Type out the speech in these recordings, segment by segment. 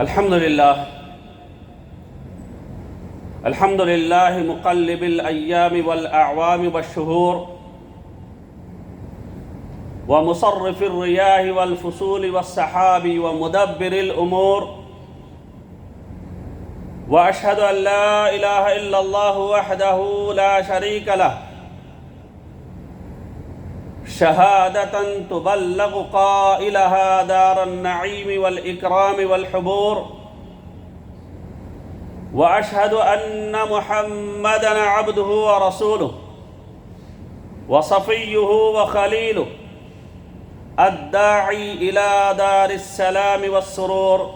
الحمد لله الحمد لله مقلب الأيام والأعوام والشهور ومصرف الرياح والفصول والسحاب ومدبر الأمور. وأشهد أن لا إله إلا الله وحده لا شريك له. شهادة تبلغ قائلها دار النعيم والإكرام والحبور. وأشهد أن محمدا عبده ورسوله وصفيه وخليله الداعي إلى دار السلام والسرور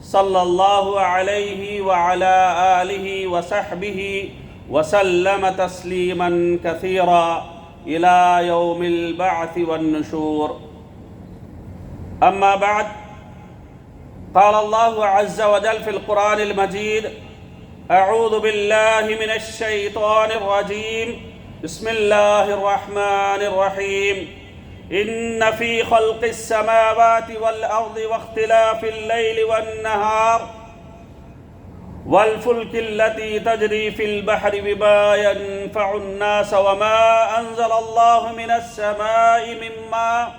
صلى الله عليه وعلى آله وصحبه وسلم تسليما كثيرا. إلى يوم البعث والنشور. أما بعد قال الله عز وجل في القرآن المجيد أعوذ بالله من الشيطان الرجيم. بسم الله الرحمن الرحيم. إن في خلق السماوات والأرض واختلاف الليل والنهار. والفلك التي تجري في البحر بما ينفع الناس وما انزل الله من السماء من ماء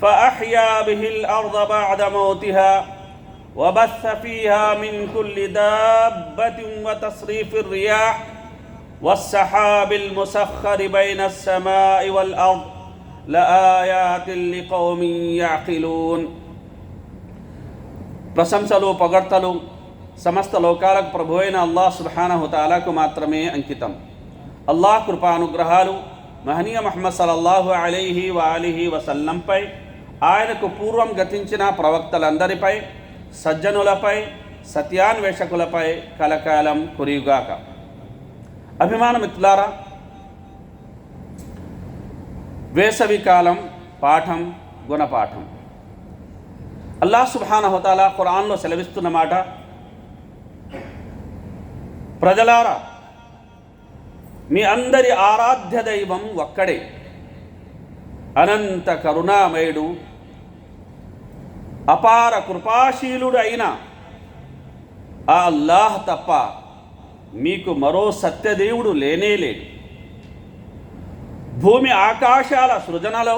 فاحيا به الارض بعد موتها وبث فيها من كل دابه وتصريف الرياح والسحاب المسخر بين السماء والارض لآيات لقوم يعقلون ప్రశంసలు పొగడ్తలు సమస్త లోకాలకు ప్రభు అయిన అల్లాహ్ సుబానహుతాలకు మాత్రమే అంకితం. అల్లాహ్ కృపానుగ్రహాలు మహనీయ మహమ్మద్ సలల్లాహు అలీహి వాలిహి వసల్లంపై ఆయనకు పూర్వం గతించిన ప్రవక్తలందరిపై సజ్జనులపై సత్యాన్వేషకులపై కలకాలం కురియుగాక. అభిమాన మిత్రులారా వేసవికాలం పాఠం గుణపాఠం. అల్లాహ్ సుబ్హాన ఖురాన్లో సెలవిస్తున్న మాట ప్రజలారా మీ అందరి ఆరాధ్య దైవం ఒక్కడే. అనంత కరుణామయుడు అపార కృపాశీలుడు అయిన ఆ అల్లాహ్ తప్ప మీకు మరో సత్యదేవుడు లేనేలేడు భూమి ఆకాశాల సృజనలో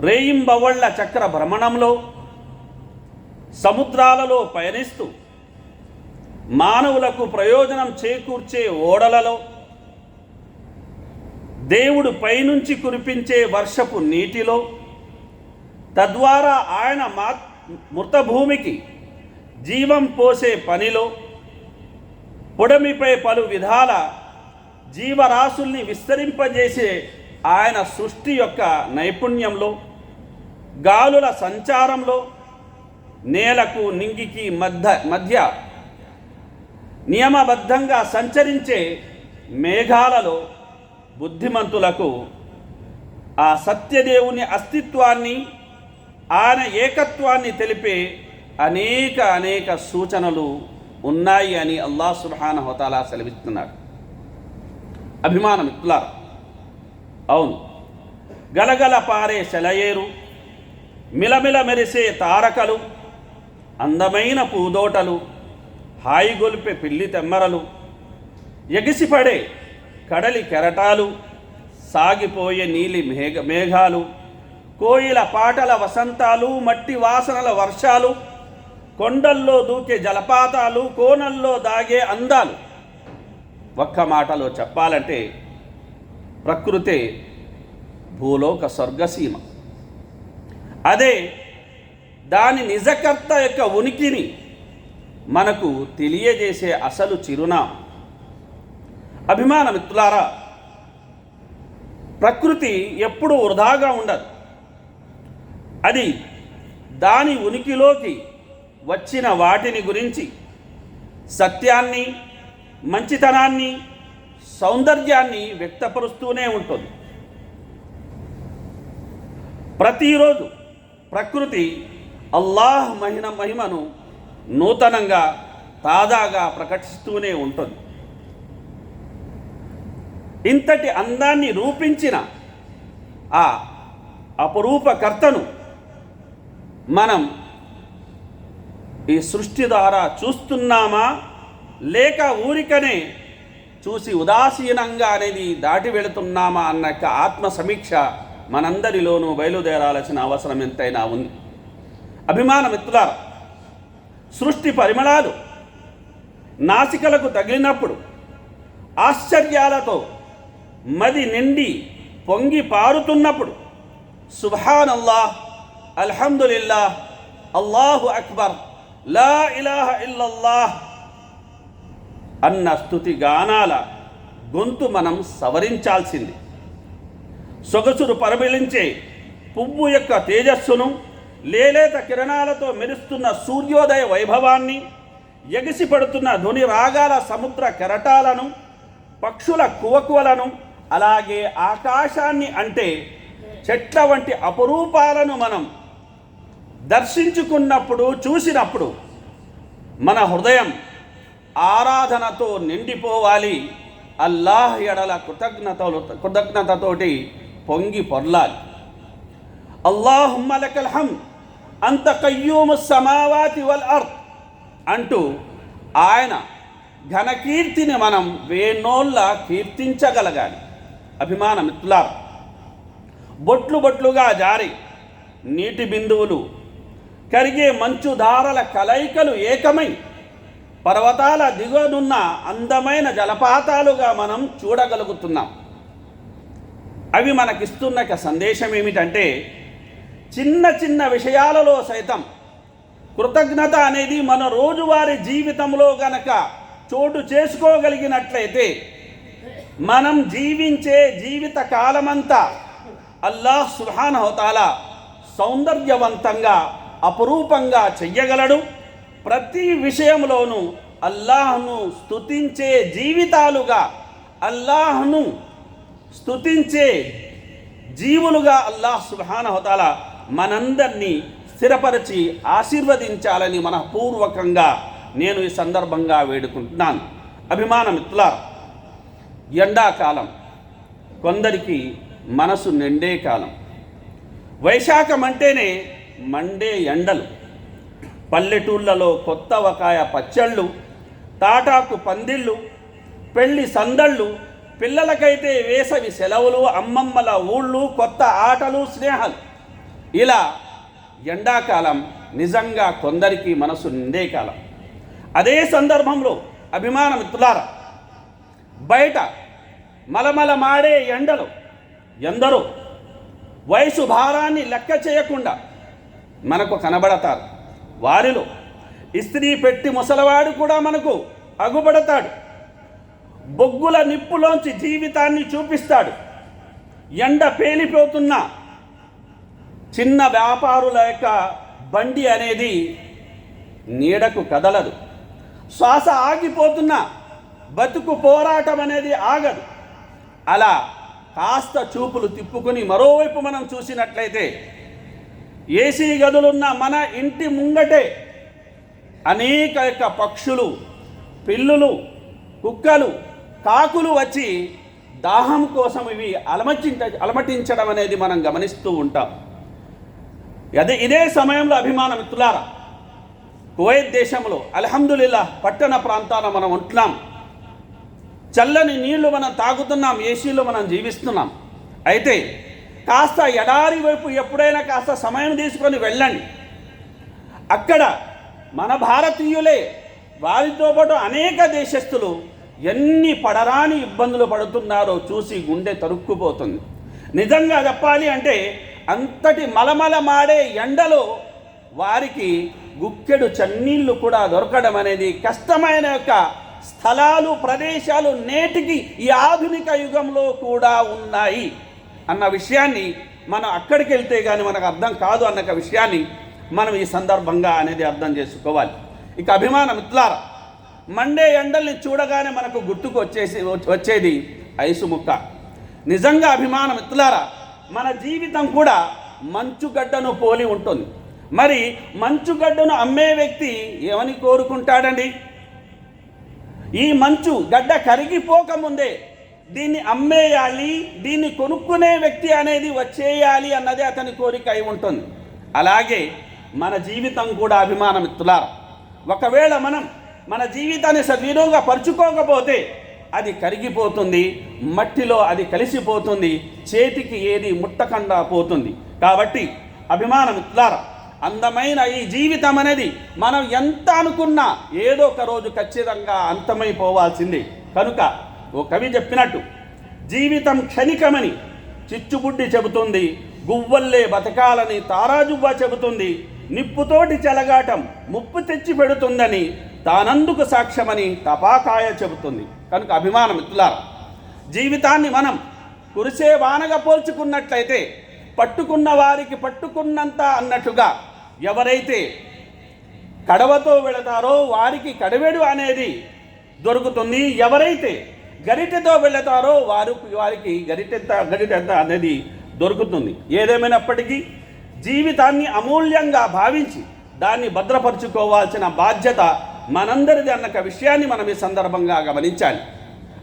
రేయింబవళ్ళ చక్ర భ్రమణంలో సముద్రాలలో పయనిస్తూ మానవులకు ప్రయోజనం చేకూర్చే ఓడలలో దేవుడు పైనుంచి కురిపించే వర్షపు నీటిలో తద్వారా ఆయన మా మృతభూమికి జీవం పోసే పనిలో పొడమిపై పలు విధాల జీవరాశుల్ని విస్తరింపజేసే ఆయన సృష్టి యొక్క నైపుణ్యంలో గాలుల సంచారంలో నేలకు నింగికి మధ్య మధ్య నియమబద్ధంగా సంచరించే మేఘాలలో బుద్ధిమంతులకు ఆ సత్యదేవుని అస్తిత్వాన్ని ఆయన ఏకత్వాన్ని తెలిపే అనేక అనేక సూచనలు ఉన్నాయి అని అల్లాహ్ సుబ్హాన హోతాలా సెలవిస్తున్నాడు. అభిమాన మిత్రులారా అవును గలగల పారే సెలయేరు మిలమిల మెరిసే తారకలు అందమైన పూదోటలు హాయిగొలిపే పిల్లి తెమ్మరలు. ఎగిసిపడే కడలి కెరటాలు. సాగిపోయే నీలి మేఘ మేఘాలు. కోయిల పాటల వసంతాలు మట్టి వాసనల వర్షాలు. కొండల్లో దూకే జలపాతాలు కోనల్లో దాగే అందాలు. ఒక్క మాటలో చెప్పాలంటే ప్రకృతే భూలోక స్వర్గసీమ. అదే దాని నిజకర్త యొక్క ఉనికిని మనకు తెలియజేసే అసలు చిరునామా. అభిమాన మిత్రులారా ప్రకృతి ఎప్పుడూ వృధాగా ఉండదు. అది దాని ఉనికిలోకి వచ్చిన వాటిని గురించి సత్యాన్ని మంచితనాన్ని సౌందర్యాన్ని వ్యక్తపరుస్తూనే ఉంటుంది. ప్రతిరోజు ప్రకృతి అల్లాహ్ మహిమ మహిమను నూతనంగా తాజాగా ప్రకటిస్తూనే ఉంటుంది. ఇంతటి అందాన్ని రూపించిన ఆ అపరూపకర్తను మనం ఈ సృష్టి ద్వారా చూస్తున్నామా? లేక ఊరికనే చూసి ఉదాసీనంగా అనేది దాటి వెళుతున్నామా అన్న ఆత్మ సమీక్ష మనందరిలోనూ బయలుదేరాల్సిన అవసరం ఎంతైనా ఉంది. అభిమాన మిత్రులారా సృష్టి పరిమళాలు నాసికలకు తగిలినప్పుడు ఆశ్చర్యాలతో మది నిండి పొంగి పారుతున్నప్పుడు సుభాన్ అల్హందుల్లా అల్లాహు అక్బర్ లా ఇలాహ ఇల్లల్లాహ్ అన్న స్థుతి గానాల గొంతు మనం సవరించాల్సింది. సొగసును పరమిలించే పువ్వు యొక్క తేజస్సును లేలేత కిరణాలతో మెరుస్తున్న సూర్యోదయ వైభవాన్ని ఎగిసిపడుతున్న ధ్వని రాగాల సముద్ర కెరటాలను పక్షుల కువకువలను అలాగే ఆకాశాన్ని అంటే చెట్ల వంటి అపురూపాలను మనం దర్శించుకున్నప్పుడు చూసినప్పుడు మన హృదయం ఆరాధనతో నిండిపోవాలి. అల్లాహ్ ఎడల కృతజ్ఞతలు కృతజ్ఞతతోటి పొంగి పొర్లాలి. అల్లాహుమ్మలకల్ హమ్ అంత కయ్యూము సమావాతి వల్ అర్త్ అంటూ ఆయన ఘనకీర్తిని మనం వేణోళ్ళ కీర్తించగలగాలి. అభిమాన మిత్రులారా బొట్లు బొట్లుగా జారి నీటి బిందువులు కరిగే మంచు ధారల కలయికలు ఏకమై పర్వతాల దిగువనున్న అందమైన జలపాతాలుగా మనం చూడగలుగుతున్నాం. అవి మనకిస్తున్న సందేశం ఏమిటంటే చిన్న చిన్న విషయాలలో సైతం కృతజ్ఞత అనేది మన రోజువారి జీవితంలో గనక చోటు చేసుకోగలిగినట్లయితే మనం జీవించే జీవిత కాలమంతా అల్లాహ్ సుహాన్ హోతాల సౌందర్యవంతంగా అపురూపంగా చెయ్యగలడు. ప్రతి విషయంలోనూ అల్లాహ్ను స్తుతించే జీవితాలుగా అల్లాహ్ను స్తుతించే జీవులుగా అల్లాహ్ సుహాన్ హోతాల మనందరినీ స్థిరపరిచి ఆశీర్వదించాలని మనపూర్వకంగా నేను ఈ సందర్భంగా వేడుకుంటున్నాను. అభిమాన మిత్రులారా ఎండాకాలం కొందరికి మనసు నిండే కాలం. వైశాఖం అంటేనే మండే ఎండలు. పల్లెటూళ్ళలో కొత్త వకాయ పచ్చళ్ళు తాటాకు పందిళ్ళు పెళ్ళి సందళ్ళు పిల్లలకైతే వేసవి సెలవులు అమ్మమ్మల ఊళ్ళు కొత్త ఆటలు స్నేహాలు. ఇలా ఎండాకాలం నిజంగా కొందరికి మనసు నిండే కాలం. అదే సందర్భంలో అభిమాన మిత్రులారా బయట మలమల మాడే ఎండలు ఎందరో వయసు భారాన్ని లెక్క చేయకుండా మనకు కనబడతారు. వారిలో ఇస్త్రీ పెట్టి ముసలవాడు కూడా మనకు అగుపడతాడు. బొగ్గుల నిప్పులోంచి జీవితాన్ని చూపిస్తాడు. ఎండ పేలిపోతున్న చిన్న వ్యాపారుల యొక్క బండి అనేది నీడకు కదలదు. శ్వాస ఆగిపోతున్న బతుకు పోరాటం అనేది ఆగదు. అలా కాస్త చూపులు తిప్పుకొని మరోవైపు మనం చూసినట్లయితే ఏసీ గదులున్న మన ఇంటి ముంగటే అనేక యొక్క పక్షులు పిల్లులు కుక్కలు కాకులు వచ్చి దాహం కోసం ఇవి అలమటించ అలమటించడం అనేది మనం గమనిస్తూ ఉంటాం. అదే ఇదే సమయంలో అభిమాన మిత్రులారా కువైత్ దేశంలో అల్హమ్దుల్లా పట్టణ ప్రాంతాన మనం ఉంటున్నాం. చల్లని నీళ్ళు మనం తాగుతున్నాం ఏసీలో మనం జీవిస్తున్నాం. అయితే కాస్త ఎడారి వైపు ఎప్పుడైనా కాస్త సమయం తీసుకొని వెళ్ళండి. అక్కడ మన భారతీయులే వారితో పాటు అనేక దేశస్థులు ఎన్ని పడరాని ఇబ్బందులు పడుతున్నారో చూసి గుండె తరుక్కుపోతుంది. నిజంగా చెప్పాలి అంటే అంతటి మలమల మాడే ఎండలో వారికి గుక్కెడు చన్నీళ్ళు కూడా దొరకడం అనేది కష్టమైన యొక్క స్థలాలు ప్రదేశాలు నేటికి ఈ ఆధునిక యుగంలో కూడా ఉన్నాయి. అన్న విషయాన్ని మనం అక్కడికి వెళ్తే కానీ మనకు అర్థం కాదు అన్న ఒక విషయాన్ని మనం ఈ సందర్భంగా అనేది అర్థం చేసుకోవాలి. ఇక అభిమాన మిత్రులారా మండే ఎండల్ని చూడగానే మనకు గుర్తుకు వచ్చేసి వచ్చేది ఐసు ముక్క నిజంగా అభిమాన మిత్రులారా మన జీవితం కూడా మంచుగడ్డను పోలి ఉంటుంది. మరి మంచుగడ్డను అమ్మే వ్యక్తి ఏమని కోరుకుంటాడండి? ఈ మంచు గడ్డ కరిగిపోకముందే దీన్ని అమ్మేయాలి దీన్ని కొనుక్కునే వ్యక్తి అనేది వచ్చేయాలి అన్నదే అతని కోరిక అయి ఉంటుంది. అలాగే మన జీవితం కూడా అభిమానమిత్తులారా ఒకవేళ మనం మన జీవితాన్ని సద్వినియోగపరుచుకోకపోతే అది కరిగిపోతుంది మట్టిలో అది కలిసిపోతుంది చేతికి ఏది ముట్టకుండా పోతుంది. కాబట్టి అభిమానం ద్వారా అందమైన ఈ జీవితం అనేది మనం ఎంత అనుకున్నా ఏదో ఒక రోజు ఖచ్చితంగా అంతమైపోవాల్సిందే. కనుక ఓ కవి చెప్పినట్టు జీవితం క్షణికమని చిచ్చుబుడ్డి చెబుతుంది గువ్వల్లే బతకాలని తారాజువ్వ చెబుతుంది నిప్పుతోటి చెలగాటం ముప్పు తెచ్చి పెడుతుందని తానందుకు సాక్ష్యమని తపాకాయ చెబుతుంది. కనుక అభిమానం ఇట్లారా జీవితాన్ని మనం కురిసే వానగా పోల్చుకున్నట్లయితే పట్టుకున్న వారికి పట్టుకున్నంత అన్నట్టుగా ఎవరైతే కడవతో వెళతారో వారికి కడవెడు అనేది దొరుకుతుంది. ఎవరైతే గరిటెతో వెళతారో వారు వారికి గరిటెంత గరిటెంత అనేది దొరుకుతుంది. ఏదేమైనప్పటికీ జీవితాన్ని అమూల్యంగా భావించి దాన్ని భద్రపరుచుకోవాల్సిన బాధ్యత మనందరిది అన్న విషయాన్ని మనం ఈ సందర్భంగా గమనించాలి.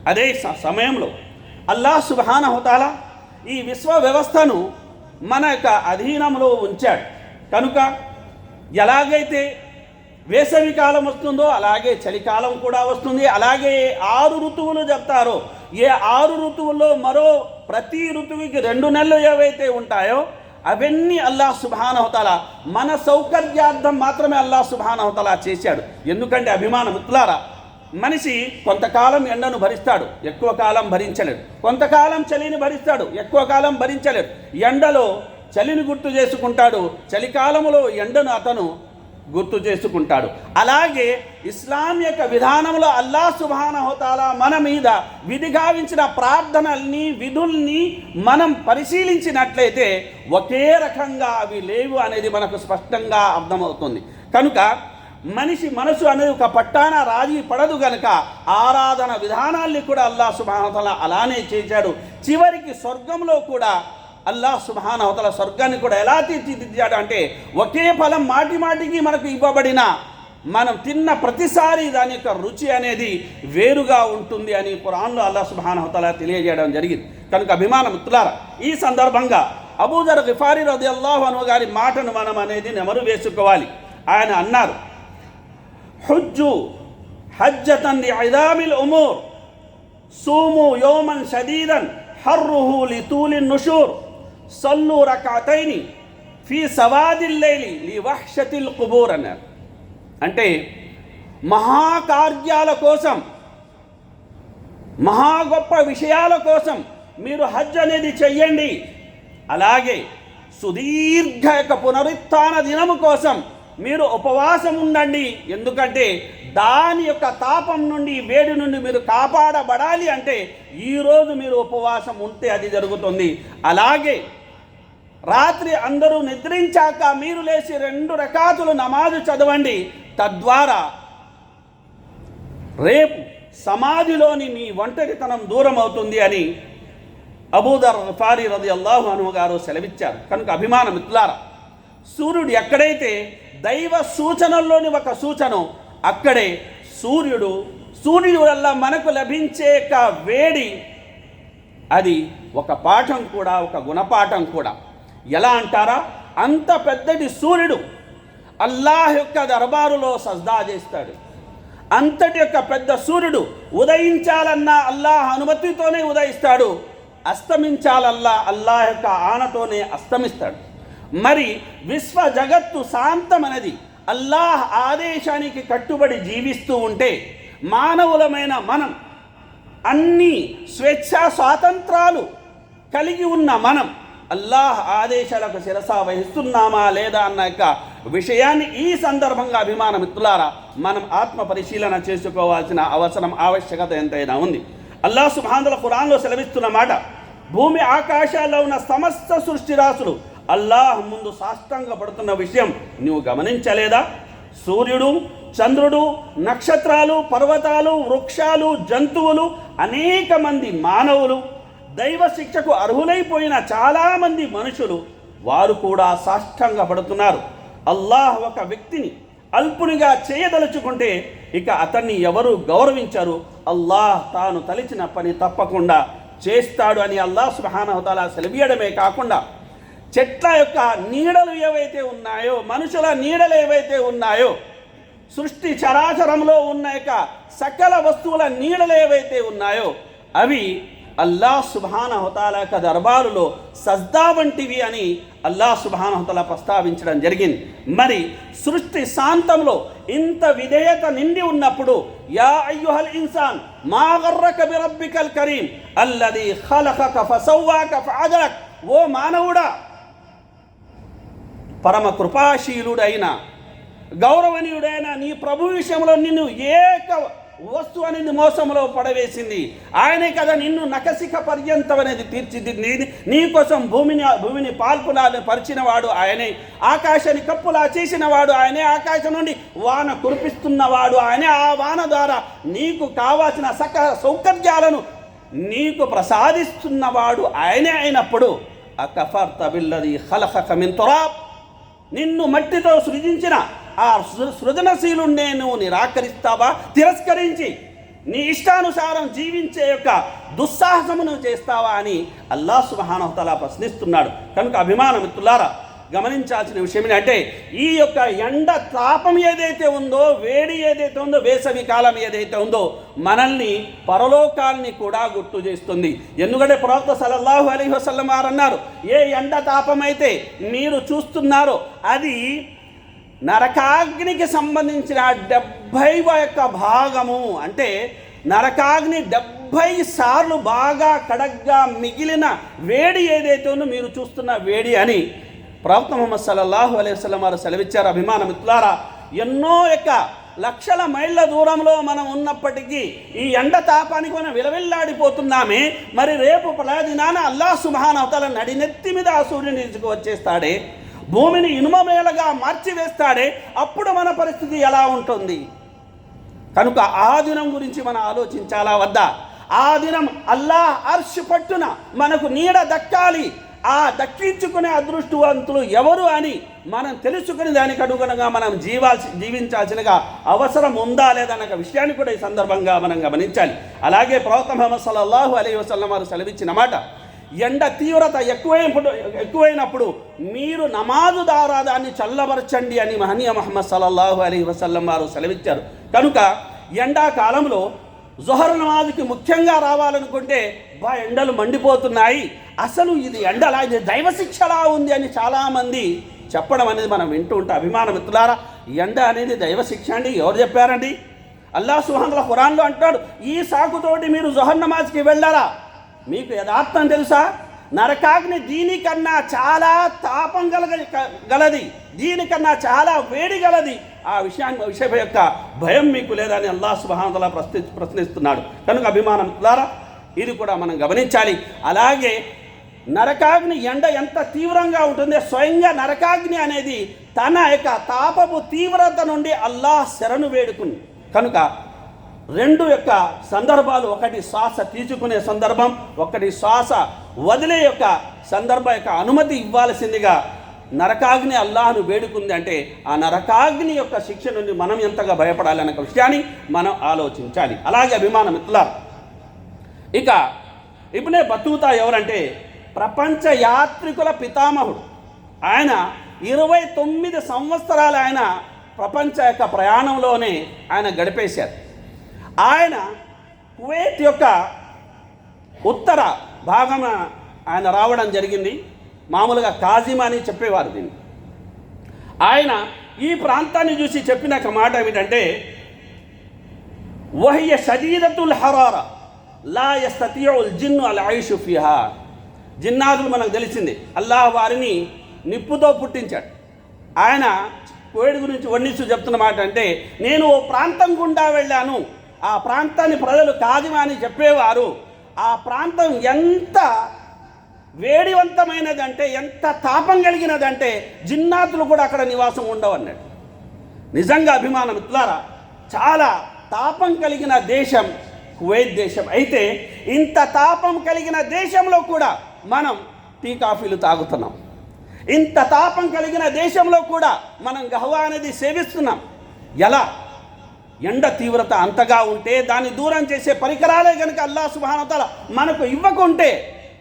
అదే స- సమయంలో అల్లాహ్ సుబానహుతాల ఈ విశ్వ వ్యవస్థను మన యొక్క అధీనంలో ఉంచాడు. కనుక ఎలాగైతే వేసవి కాలం వస్తుందో అలాగే చలికాలం కూడా వస్తుంది అలాగే ఆరు ఋతువులు చెప్తారో ఏ ఆరు ఋతువుల్లో మరో ప్రతి ఋతువుకి రెండు నెలలు ఏవైతే ఉంటాయో అవన్నీ అల్లాహ్ సుబానవతల మన సౌకర్యార్థం మాత్రమే అల్లాహ్ సుబానవతల చేశాడు. ఎందుకంటే అభిమాన మిత్రులారా మనిషి కొంతకాలం ఎండను భరిస్తాడు ఎక్కువ కాలం భరించలేడు. కొంతకాలం చలిని భరిస్తాడు ఎక్కువ కాలం భరించలేడు. ఎండలో చలిని గుర్తు చేసుకుంటాడు చలికాలంలో ఎండను అతను గుర్తు చేసుకుంటాడు. అలాగే ఇస్లాం యొక్క విధానంలో అల్లా సుబానహోతాల మన మీద విధిగావించిన ప్రార్థనల్ని విధుల్ని మనం పరిశీలించినట్లయితే ఒకే రకంగా అవి లేవు అనేది మనకు స్పష్టంగా అర్థమవుతుంది. కనుక మనిషి మనసు అనేది ఒక పట్టాన రాజీ పడదు గనక ఆరాధన విధానాల్ని కూడా అల్లా సుభానతల అలానే చేశాడు. చివరికి స్వర్గంలో కూడా అల్లాహ్ సుహాన్ అవతల స్వర్గాన్ని కూడా ఎలా తీర్చిదిద్దాడు అంటే ఒకే ఫలం మాటి మాటికి మనకు ఇవ్వబడిన మనం తిన్న ప్రతిసారి దాని యొక్క రుచి అనేది వేరుగా ఉంటుంది అని ఖురాన్లో అల్లా సుహాన్ అవతల తెలియజేయడం జరిగింది. కనుక అభిమాన మిత్రులారా ఈ సందర్భంగా అబూజర్ గిఫారి రది అల్లాహ్ అను గారి మాటను మనం అనేది నెమరు వేసుకోవాలి. ఆయన అన్నారు హుజ్జు హజ్జతన్ ఐదామిల్ ఉమూర్ సూము యోమన్ షదీదన్ హర్రుహు లితూలి నుషూర్. సల్లు రకాతైని ఫీ సవాదిల్లైలి లీ వహ్షతిల్ కుబూర్ అన్నారు అంటే మహాకార్యాల కోసం మహా గొప్ప విషయాల కోసం మీరు హజ్ అనేది చెయ్యండి. అలాగే సుదీర్ఘ యొక్క పునరుత్న దినము కోసం మీరు ఉపవాసం ఉండండి. ఎందుకంటే దాని యొక్క తాపం నుండి వేడి నుండి మీరు కాపాడబడాలి అంటే ఈరోజు మీరు ఉపవాసం ఉంటే అది జరుగుతుంది. అలాగే రాత్రి అందరూ నిద్రించాక మీరు లేచి రెండు రకాతులు నమాజు చదవండి. తద్వారా రేపు సమాధిలోని మీ ఒంటరితనం దూరం అవుతుంది అని అబూదర్ ఫారీ రది అల్లాహు అను గారు సెలవిచ్చారు. కనుక అభిమాన మిత్రులారా సూర్యుడు ఎక్కడైతే దైవ సూచనల్లోని ఒక సూచన అక్కడే సూర్యుడు సూర్యుడు వల్ల మనకు లభించే వేడి అది ఒక పాఠం కూడా ఒక గుణపాఠం కూడా. ఎలా అంటారా? అంత పెద్దటి సూర్యుడు అల్లాహ్ యొక్క దర్బారులో సజ్దా చేస్తాడు. అంతటి యొక్క పెద్ద సూర్యుడు ఉదయించాలన్నా అల్లాహ్ అనుమతితోనే ఉదయిస్తాడు. అస్తమించాలల్లా అల్లాహ్ యొక్క ఆనతోనే అస్తమిస్తాడు. మరి విశ్వ జగత్తు శాంతమనేది అల్లాహ్ ఆదేశానికి కట్టుబడి జీవిస్తూ ఉంటే మానవులమైన మనం అన్ని స్వేచ్ఛా స్వాతంత్రాలు కలిగి ఉన్న మనం అల్లాహ్ ఆదేశాలకు శిరస వహిస్తున్నామా లేదా అన్న యొక్క విషయాన్ని ఈ సందర్భంగా అభిమాన మిత్రులారా మనం ఆత్మ పరిశీలన చేసుకోవాల్సిన అవసరం ఆవశ్యకత ఎంతైనా ఉంది. అల్లాహ్ సుభాందుల ఖురాన్లో సెలవిస్తున్న మాట భూమి ఆకాశాల్లో ఉన్న సమస్త సృష్టి రాసులు అల్లాహ్ ముందు సాష్టంగా పడుతున్న విషయం నువ్వు గమనించలేదా? సూర్యుడు చంద్రుడు నక్షత్రాలు పర్వతాలు వృక్షాలు జంతువులు అనేక మంది మానవులు దైవ శిక్షకు అర్హులైపోయిన చాలామంది మనుషులు వారు కూడా సాష్టంగా పడుతున్నారు. అల్లాహ్ ఒక వ్యక్తిని అల్పునిగా చేయదలుచుకుంటే ఇక అతన్ని ఎవరు గౌరవించరు. అల్లాహ్ తాను తలిచిన పని తప్పకుండా చేస్తాడు అని అల్లాహ్ సుహానహతాల సెలవీయడమే కాకుండా చెట్ల యొక్క నీడలు ఏవైతే ఉన్నాయో మనుషుల నీడలు ఏవైతే ఉన్నాయో సృష్టి చరాచరంలో ఉన్న యొక్క సకల వస్తువుల నీడలు ఏవైతే ఉన్నాయో అవి అల్లా సుబాన హుతాల యొక్క దర్బారులో సజ్దా వంటివి అని అల్లా సుబాన హుతాల ప్రస్తావించడం జరిగింది. మరి సృష్టి శాంతంలో ఇంత విధేయత నిండి ఉన్నప్పుడు యా అయ్యుహల్ ఇన్సాన్ మా గర్రక బిరబ్బికల్ కరీం అల్లది ఖలఖక ఫసవ్వాక ఫఅదలక్ ఓ మానవుడా పరమ కృపాశీలుడైన గౌరవనీయుడైన నీ ప్రభు విషయంలో నిన్ను ఏక వస్తువు అనేది మోసంలో పడవేసింది. ఆయనే కదా నిన్ను నకసిక పర్యంతం అనేది తీర్చిదిద్ది. నీ కోసం భూమిని భూమిని పాల్పులాన్ని పరిచిన వాడు ఆయనే. ఆకాశాన్ని కప్పులా చేసిన వాడు ఆయనే. ఆకాశం నుండి వాన కురిపిస్తున్నవాడు ఆయనే. ఆ వాన ద్వారా నీకు కావాల్సిన సకల సౌకర్యాలను నీకు ప్రసాదిస్తున్నవాడు ఆయనే అయినప్పుడు అకఫర్ తబిల్లది ఖలఖక మిన్ నిన్ను మట్టితో సృజించిన ఆ సృ- సృజనశీలుణ్ణే నువ్వు నిరాకరిస్తావా? తిరస్కరించి నీ ఇష్టానుసారం జీవించే యొక్క దుస్సాహసమును చేస్తావా అని అల్లా సుబహానహతలా ప్రశ్నిస్తున్నాడు. కనుక అభిమాన మిత్రులారా గమనించాల్సిన విషయం ఏంటంటే ఈ యొక్క ఎండ తాపం ఏదైతే ఉందో వేడి ఏదైతే ఉందో వేసవి కాలం ఏదైతే ఉందో మనల్ని పరలోకాన్ని కూడా గుర్తు చేస్తుంది. ఎందుకంటే ప్రవక్త సలల్లాహు అలీ వసల్లం వారు అన్నారు ఏ ఎండ తాపం అయితే మీరు చూస్తున్నారో అది నరకాగ్నికి సంబంధించిన డెబ్భై యొక్క భాగము అంటే నరకాగ్ని డెబ్భై సార్లు బాగా కడగ్గా మిగిలిన వేడి ఏదైతే ఉందో మీరు చూస్తున్న వేడి అని ప్రవక్త ముహమ్మద్ సల్లల్లాహు అలైహి వారు సెలవిచ్చారు. అభిమాన మిత్రులారా ఎన్నో యొక్క లక్షల మైళ్ళ దూరంలో మనం ఉన్నప్పటికీ ఈ ఎండ తాపానికి మనం విలవిల్లాడిపోతున్నామే. మరి రేపు ప్రళయదినాన అల్లా సుమహానవతల నడినెత్తి మీద ఆ సూర్యుని వచ్చేస్తాడే. భూమిని ఇనుమమేళగా మార్చివేస్తాడే అప్పుడు మన పరిస్థితి ఎలా ఉంటుంది? కనుక ఆ దినం గురించి మనం ఆలోచించాలా వద్దా? ఆ దినం అల్లాహ్ అర్ష్ పట్టున మనకు నీడ దక్కాలి. ఆ దక్కించుకునే అదృష్టవంతులు ఎవరు అని మనం తెలుసుకుని దానికి అనుగుణంగా మనం జీవాల్సి జీవించాల్సినగా అవసరం ఉందా లేదన్న విషయాన్ని కూడా ఈ సందర్భంగా మనం గమనించాలి. అలాగే ప్రవక్త మహమ్మద్ సల్లల్లాహు అలీ వసల్లం వారు సెలవిచ్చిన మాట ఎండ తీవ్రత ఎక్కువైనప్పుడు ఎక్కువైనప్పుడు మీరు నమాజు ద్వారా దాన్ని చల్లబరచండి అని మహనీయ మహమ్మద్ సల్లల్లాహు అలీ వసల్లం వారు సెలవిచ్చారు. కనుక ఎండాకాలంలో జొహర్ నమాజ్కి ముఖ్యంగా రావాలనుకుంటే బా ఎండలు మండిపోతున్నాయి. అసలు ఇది ఎండలా ఇది దైవశిక్షలా ఉంది అని చాలామంది చెప్పడం అనేది మనం వింటూ ఉంటాం. అభిమాన మిత్రులారా ఎండ అనేది దైవశిక్ష అండి. ఎవరు చెప్పారండి? అల్లా సుహాన్ల ఖురాన్లో అంటాడు ఈ సాకుతోటి మీరు జొహర్ నమాజ్కి వెళ్ళారా? మీకు యథార్థం తెలుసా? నరకాగ్ని దీనికన్నా చాలా తాపం గలగ గలది. దీనికన్నా చాలా వేడి గలది. ఆ విషయాన్ని విషయం యొక్క భయం మీకు లేదని అల్లా సుబానతలా ప్రశ్ని ప్రశ్నిస్తున్నాడు. కనుక అభిమానం ద్వారా ఇది కూడా మనం గమనించాలి. అలాగే నరకాగ్ని ఎండ ఎంత తీవ్రంగా ఉంటుందో స్వయంగా నరకాగ్ని అనేది తన యొక్క తాపపు తీవ్రత నుండి అల్లాహ్ శరణు వేడుకుంది. కనుక రెండు యొక్క సందర్భాలు ఒకటి శ్వాస తీసుకునే సందర్భం ఒకటి శ్వాస వదిలే యొక్క సందర్భ యొక్క అనుమతి ఇవ్వాల్సిందిగా నరకాగ్ని అల్లాహను వేడుకుంది అంటే ఆ నరకాగ్ని యొక్క శిక్ష నుండి మనం ఎంతగా భయపడాలి అనే విషయాన్ని మనం ఆలోచించాలి. అలాగే అభిమాన మిత్రులారా ఇక ఇప్పుడే బతుకుతా ఎవరంటే ప్రపంచ యాత్రికుల పితామహుడు. ఆయన ఇరవై తొమ్మిది సంవత్సరాలు ఆయన ప్రపంచ యొక్క ప్రయాణంలోనే ఆయన గడిపేశారు. ఆయన కువైట్ యొక్క ఉత్తర భాగన ఆయన రావడం జరిగింది. మామూలుగా కాజిమా అని చెప్పేవారు దీన్ని. ఆయన ఈ ప్రాంతాన్ని చూసి చెప్పిన ఒక మాట ఏమిటంటే వహియ షదీదతుల్ హరారా లా యస్తతియుల్ జిన్ను అల్ ఆయుషు ఫిహా. జిన్నాదులు మనకు తెలిసింది అల్లాహ్ వారిని నిప్పుతో పుట్టించాడు. ఆయన కోవిడ్ గురించి వర్ణిస్తూ చెప్తున్న మాట అంటే నేను ఓ ప్రాంతం గుండా వెళ్ళాను ఆ ప్రాంతాన్ని ప్రజలు కాదిమా చెప్పేవారు. ఆ ప్రాంతం ఎంత వేడివంతమైనదంటే ఎంత తాపం కలిగినదంటే జిన్నాతులు కూడా అక్కడ నివాసం ఉండవన్నట్టు. నిజంగా అభిమానం మిత్రులారా చాలా తాపం కలిగిన దేశం కువైత్ దేశం. అయితే ఇంత తాపం కలిగిన దేశంలో కూడా మనం టీ కాఫీలు తాగుతున్నాం. ఇంత తాపం కలిగిన దేశంలో కూడా మనం గహ్వా అనేది సేవిస్తున్నాం. ఎలా? ఎండ తీవ్రత అంతగా ఉంటే దాన్ని దూరం చేసే పరికరాలే కనుక అల్లా సుభానతల మనకు ఇవ్వకుంటే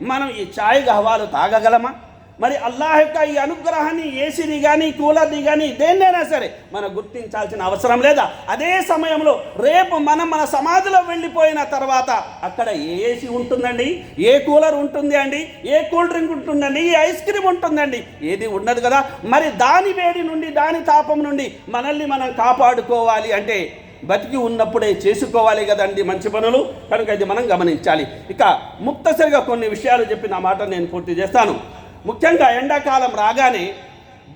మనం ఈ ఛాయ్ గహవాలు తాగగలమా? మరి అల్లాహ్ యొక్క ఈ అనుగ్రహాన్ని ఏసీని కానీ కూలర్ని కానీ దేన్నైనా సరే మనం గుర్తించాల్సిన అవసరం లేదా? అదే సమయంలో రేపు మనం మన సమాధిలో వెళ్ళిపోయిన తర్వాత అక్కడ ఏ ఏసీ ఉంటుందండి? ఏ కూలర్ ఉంటుంది అండి? ఏ కూల్ డ్రింక్ ఉంటుందండి? ఏ ఐస్ క్రీమ్ ఉంటుందండి? ఏది ఉండదు కదా. మరి దాని వేడి నుండి దాని తాపం నుండి మనల్ని మనం కాపాడుకోవాలి అంటే బతికి ఉన్నప్పుడే చేసుకోవాలి కదండి మంచి పనులు. కనుక ఇది మనం గమనించాలి. ఇక ముక్తసరిగా కొన్ని విషయాలు చెప్పి నా మాట నేను పూర్తి చేస్తాను. ముఖ్యంగా ఎండాకాలం రాగానే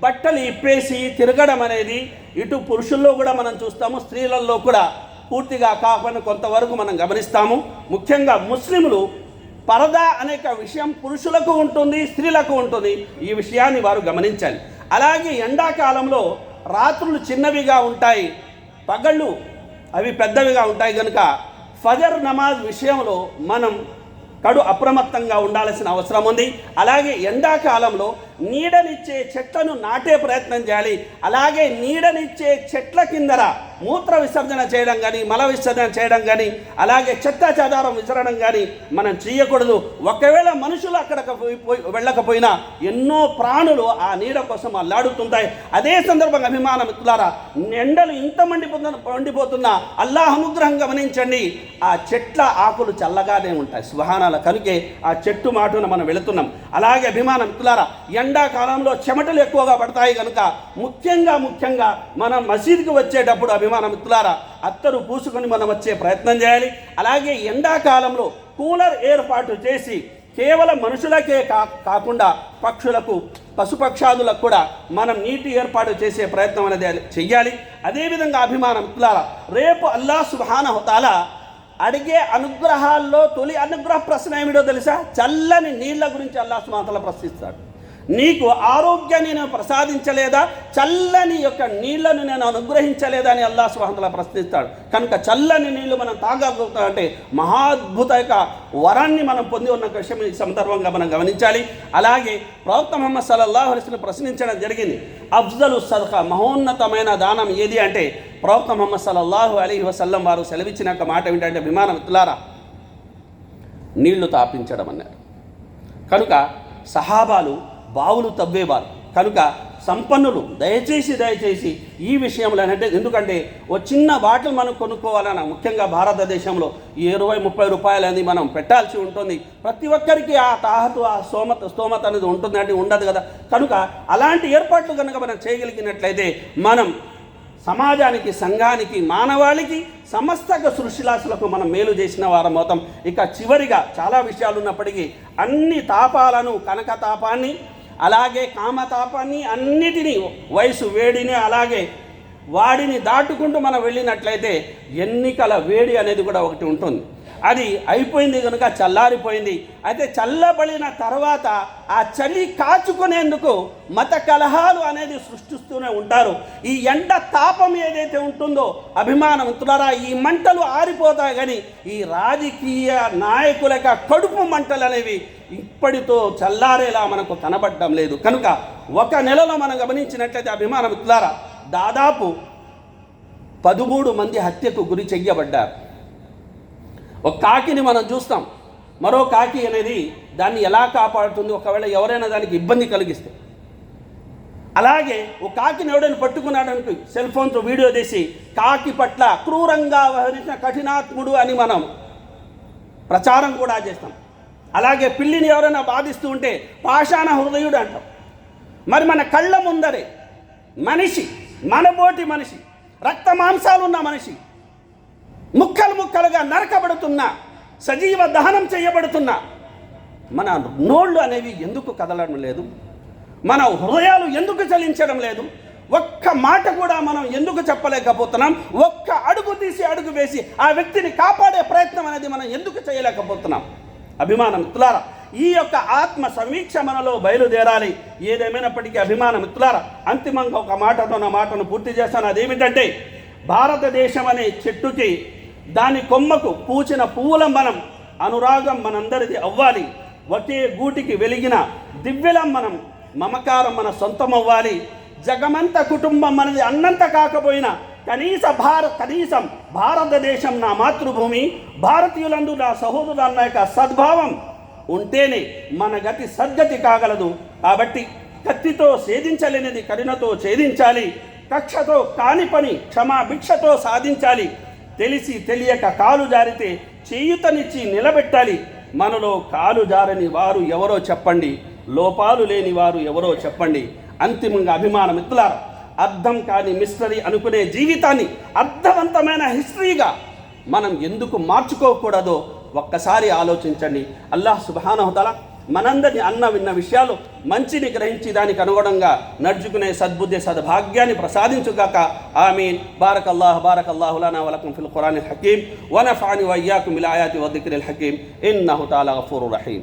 బట్టలు ఇప్పేసి తిరగడం అనేది ఇటు పురుషుల్లో కూడా మనం చూస్తాము స్త్రీలలో కూడా పూర్తిగా కాకుండా కొంతవరకు మనం గమనిస్తాము. ముఖ్యంగా ముస్లింలు పరదా అనేక విషయం పురుషులకు ఉంటుంది స్త్రీలకు ఉంటుంది. ఈ విషయాన్ని వారు గమనించాలి. అలాగే ఎండాకాలంలో రాత్రులు చిన్నవిగా ఉంటాయి. పగళ్ళు అవి పెద్దవిగా ఉంటాయి కనుక ఫజర్ నమాజ్ విషయంలో మనం కడు అప్రమత్తంగా ఉండాల్సిన అవసరం ఉంది. అలాగే ఎండాకాలంలో నీడనిచ్చే చెట్లను నాటే ప్రయత్నం చేయాలి. అలాగే నీడనిచ్చే చెట్ల కిందర మూత్ర విసర్జన చేయడం కానీ మల విసర్జన చేయడం కానీ అలాగే చెత్త చెదారం విసరడం కానీ మనం చేయకూడదు. ఒకవేళ మనుషులు అక్కడ వెళ్ళకపోయినా ఎన్నో ప్రాణులు ఆ నీడ కోసం అల్లాడుతుంటాయి. అదే సందర్భంగా అభిమాన మిత్రులారా ఎండలు ఇంత మండిపోతున్న మండిపోతున్నా అల్లాహ్ అనుగ్రహం గమనించండి. ఆ చెట్ల ఆకులు చల్లగానే ఉంటాయి. సుహానాల కనుకే ఆ చెట్టు మాటున మనం వెళుతున్నాం. అలాగే అభిమాన మిత్రులారా ఎండాకాలంలో చెమటలు ఎక్కువగా పడతాయి కనుక ముఖ్యంగా ముఖ్యంగా మనం మసీదుకి వచ్చేటప్పుడు అభిమాన మిత్రులారా అత్తరు పూసుకొని మనం వచ్చే ప్రయత్నం చేయాలి. అలాగే ఎండాకాలంలో కూలర్ ఏర్పాటు చేసి కేవలం మనుషులకే కా కాకుండా పక్షులకు పశుపక్షాదులకు కూడా మనం నీటి ఏర్పాటు చేసే ప్రయత్నం అనేది చెయ్యాలి. అదేవిధంగా అభిమానం మిత్రులారా రేపు అల్లా సుహాన హుతాలా అడిగే అనుగ్రహాల్లో తొలి అనుగ్రహ ప్రశ్న ఏమిటో తెలుసా? చల్లని నీళ్ళ గురించి అల్లా సుమాతల ప్రశ్నిస్తాడు. నీకు ఆరోగ్యాన్ని నేను ప్రసాదించలేదా? చల్లని యొక్క నీళ్ళను నేను అనుగ్రహించలేదా అని అల్లా సుహంతల ప్రశ్నిస్తాడు. కనుక చల్లని నీళ్ళు మనం తాగలుగుతామంటే మహాద్భుత యొక్క వరాన్ని మనం పొంది ఉన్న విషయం ఈ సందర్భంగా మనం గమనించాలి. అలాగే ప్రవక్త మహమ్మద్ సల్లల్లాహు అలైస్ని ప్రశ్నించడం జరిగింది. అఫ్జలు సదక మహోన్నతమైన దానం ఏది అంటే? ప్రవక్త మహమ్మద్ సల్లల్లాహు అలీ వసల్లం వారు సెలవిచ్చిన ఒక మాట ఏంటంటే విమానం మిత్రులారా నీళ్ళు తాపించడం అన్నారు. కనుక సహాబాలు బావులు తవ్వేవారు. కనుక సంపన్నులు దయచేసి దయచేసి ఈ విషయంలో అంటే ఎందుకంటే ఓ చిన్న బాటిల్ మనం కొనుక్కోవాలన్న ముఖ్యంగా భారతదేశంలో ఈ ఇరవై ముప్పై రూపాయలని మనం పెట్టాల్సి ఉంటుంది. ప్రతి ఒక్కరికి ఆ తాహతు ఆ స్తోమత స్తోమత అనేది ఉంటుంది అంటే ఉండదు కదా. కనుక అలాంటి ఏర్పాట్లు కనుక మనం చేయగలిగినట్లయితే మనం సమాజానికి సంఘానికి మానవాళికి సమస్తక సృష్టిలాసులకు మనం మేలు చేసిన వారం అవుతాం. ఇక చివరిగా చాలా విషయాలు ఉన్నప్పటికీ అన్ని తాపాలను కనక తాపాన్ని అలాగే కామతాపాన్ని అన్నిటినీ వయసు వేడిని అలాగే వాడిని దాటుకుంటూ మనం వెళ్ళినట్లయితే ఎన్నికల వేడి అనేది కూడా ఒకటి ఉంటుంది. అది అయిపోయింది కనుక చల్లారిపోయింది. అయితే చల్లబడిన తర్వాత ఆ చలి కాచుకునేందుకు మత కలహాలు అనేది సృష్టిస్తూనే ఉంటారు. ఈ ఎండ తాపం ఏదైతే ఉంటుందో అభిమానం తులరా ఈ మంటలు ఆరిపోతాయి కానీ ఈ రాజకీయ నాయకుల యొక్క కడుపు మంటలు అనేవి ఇప్పటితో చల్లారేలా మనకు కనబడడం లేదు. కనుక ఒక నెలలో మనం గమనించినట్లయితే అభిమాన ద్వారా దాదాపు పదమూడు మంది హత్యకు గురి చెయ్యబడ్డారు. ఒక కాకిని మనం చూస్తాం. మరో కాకి అనేది దాన్ని ఎలా కాపాడుతుంది? ఒకవేళ ఎవరైనా దానికి ఇబ్బంది కలిగిస్తే. అలాగే ఓ కాకిని ఎవడైనా పట్టుకున్నాడనుకో సెల్ ఫోన్తో వీడియో తీసి కాకి పట్ల క్రూరంగా వ్యవహరించిన కఠినాత్ముడు అని మనం ప్రచారం కూడా చేస్తాం. అలాగే పిల్లిని ఎవరైనా బాధిస్తూ ఉంటే పాషాణ హృదయుడు అంటాం. మరి మన కళ్ళ ముందరే మనిషి మనబోటి మనిషి రక్త మాంసాలున్న మనిషి ముక్కలు ముక్కలుగా నరకబడుతున్న సజీవ దహనం చేయబడుతున్న మన నోళ్ళు అనేవి ఎందుకు కదలడం లేదు? మన హృదయాలు ఎందుకు చలించడం లేదు? ఒక్క మాట కూడా మనం ఎందుకు చెప్పలేకపోతున్నాం? ఒక్క అడుగు తీసి అడుగు వేసి ఆ వ్యక్తిని కాపాడే ప్రయత్నం అనేది మనం ఎందుకు చేయలేకపోతున్నాం? అభిమాన మిత్రులారా ఈ యొక్క ఆత్మ సమీక్ష మనలో బయలుదేరాలి. ఏదేమైనప్పటికీ అభిమాన మిత్రులారా అంతిమంగా ఒక మాటతో నా మాటను పూర్తి చేస్తాను. అదేమిటంటే భారతదేశం అనే చెట్టుకి దాని కొమ్మకు పూచిన పువ్వుల మనం అనురాగం మనందరిది అవ్వాలి. ఒకే గూటికి వెలిగిన దివ్యలం మనం మమకారం మన సొంతం అవ్వాలి. జగమంత కుటుంబం మనది అన్నంత కాకపోయినా కనీస భారత్ కనీసం భారతదేశం నా మాతృభూమి భారతీయులందు నా సహోదరుల యొక్క సద్భావం ఉంటేనే మన గతి సద్గతి కాగలదు. కాబట్టి కత్తితో ఛేదించలేనిది కరుణతో ఛేదించాలి కక్షతో కాని పని క్షమాభిక్షతో సాధించాలి తెలిసి తెలియక కాలు జారితే చేయుతనిచ్చి నిలబెట్టాలి. మనలో కాలు జారని వారు ఎవరో చెప్పండి లోపాలు లేని వారు ఎవరో చెప్పండి. అంతిమంగా అభిమానం మిత్రులారా అర్థం కాని మిస్టరీ అనుకునే జీవితాన్ని అర్థవంతమైన హిస్టరీగా మనం ఎందుకు మార్చుకోకూడదో ఒక్కసారి ఆలోచించండి. అల్లాహ్ సుబానహతల మనందరిని అన్న విన్న విషయాలు మంచిని గ్రహించి దానికి అనుగుణంగా నడుచుకునే సద్బుద్ధి సద్భాగ్యాన్ని ప్రసాదించుగాక. ఆమీన్. బారక్ అల్లాహ్ బారక్ అల్లాహులానా వలకం ఫిల్ ఖురాన్ హకీం వనఫాని వయ్యాకు బిల్ ఆయాతి హకీం ఇన్నహు తాలా గఫూరుర్ రహీం